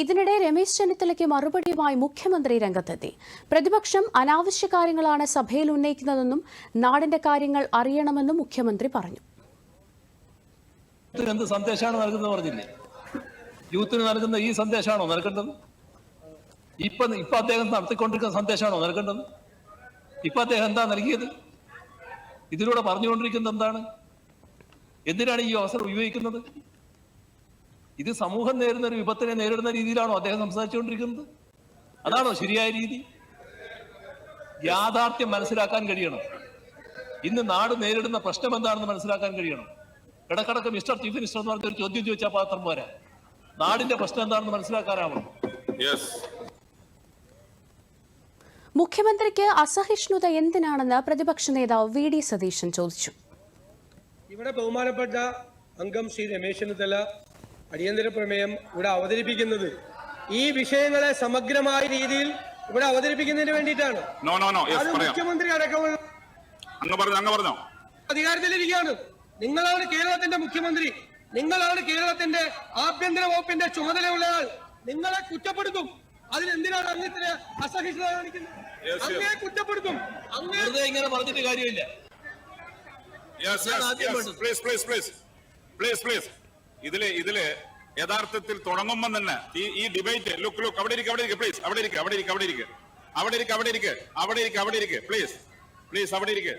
ഇതിനിടെ രമേശ് ചെന്നിത്തലയ്ക്ക് മറുപടിയുമായി മുഖ്യമന്ത്രി രംഗത്തെത്തി. പ്രതിപക്ഷം അനാവശ്യ കാര്യങ്ങളാണ് സഭയിൽ ഉന്നയിക്കുന്നതെന്നും നാടിന്റെ കാര്യങ്ങൾ അറിയണമെന്നും മുഖ്യമന്ത്രി പറഞ്ഞു. യൂത്തിന് നൽകുന്ന ഈ സന്ദേശമാണോ നൽകേണ്ടത്? ഇപ്പൊ ഇപ്പൊ അദ്ദേഹം നടത്തിക്കൊണ്ടിരിക്കുന്ന സന്ദേശമാണോ നൽകേണ്ടത്? ഇപ്പൊ അദ്ദേഹം എന്താ നൽകിയത്? ഇതിലൂടെ പറഞ്ഞുകൊണ്ടിരിക്കുന്നത് എന്താണ്? എന്തിനാണ് ഈ അവസരം ഉപയോഗിക്കുന്നത്? ഇത് സമൂഹം നേരിടുന്ന ഒരു വിപത്തിനെ നേരിടുന്ന രീതിയിലാണോ അദ്ദേഹം സംസാരിച്ചുകൊണ്ടിരിക്കുന്നത്? അതാണോ ശരിയായ രീതി? യാഥാർത്ഥ്യം മനസ്സിലാക്കാൻ കഴിയണം. ഇന്ന് നാട് നേരിടുന്ന പ്രശ്നം എന്താണെന്ന് മനസ്സിലാക്കാൻ കഴിയണം. ഇടക്കിടക്ക് മിസ്റ്റർ ചീഫ് മിനിസ്റ്റർ എന്ന് പറഞ്ഞ ഒരു ചോദ്യം ചോദിച്ചാൽ പാത്രം പോരാ. നാടിന്റെ പ്രശ്നം എന്താണെന്ന് മനസ്സിലാക്കാനാവണം. യെസ് മുഖ്യമന്ത്രിക്ക് അസഹിഷ്ണുത എന്തിനാണെന്ന് പ്രതിപക്ഷ നേതാവ് വി ഡി സതീശൻ ചോദിച്ചു. ഇവിടെ ബഹുമാനപ്പെട്ട അംഗം ശ്രീ രമേശ് ചെന്നിത്തല അടിയന്തര പ്രമേയം ഇവിടെ അവതരിപ്പിക്കുന്നത്. ഈ വിഷയങ്ങളെ സമഗ്രമായ രീതിയിൽ ഇവിടെ അവതരിപ്പിക്കുന്നതിന് വേണ്ടിയിട്ടാണ്. നോ നോ നോ അത് യെസ് പറയാം. മുഖ്യമന്ത്രി അടക്കമുള്ള അങ്ങ് പറഞ്ഞു അങ്ങ് പറഞ്ഞോ. അധികാരത്തിലിരിക്കുകയാണ്. നിങ്ങളാണ് കേരളത്തിന്റെ മുഖ്യമന്ത്രി. നിങ്ങളാണ് കേരളത്തിന്റെ ആഭ്യന്തര വകുപ്പിന്റെ ചുമതലയുള്ള ആൾ. നിങ്ങളെ കുറ്റപ്പെടുത്തും. അതിനെന്തിനാണ് അങ്ങ് ഇത്ര അസഹിഷ്ണുത കാണിക്കുന്നത്. അങ്ങേ കുറ്റപ്പെടുത്തും. അങ്ങേ ഇങ്ങനെ പറഞ്ഞിട്ട് കാര്യമില്ല. Please please please please please ഇതിൽ ഇതിൽ യഥാർത്ഥത്തിൽ തുടങ്ങുമ്പോൾ തന്നെ ഈ ഈ ഡിബേറ്റ് ലുക്ക് ലുക്ക് അവിടെ ഇരിക്കുക അവിടെ ഇരിക്കുക പ്ലീസ് അവിടെ ഇരിക്കുക അവിടെ ഇരിക്കുക അവിടെ ഇരിക്കുക അവിടെ ഇരിക്കുക അവിടെ ഇരിക്കുക അവിടെ ഇരിക്കുക അവിടെ ഇരിക്കുക പ്ലീസ് പ്ലീസ് അവിടെ ഇരിക്കുക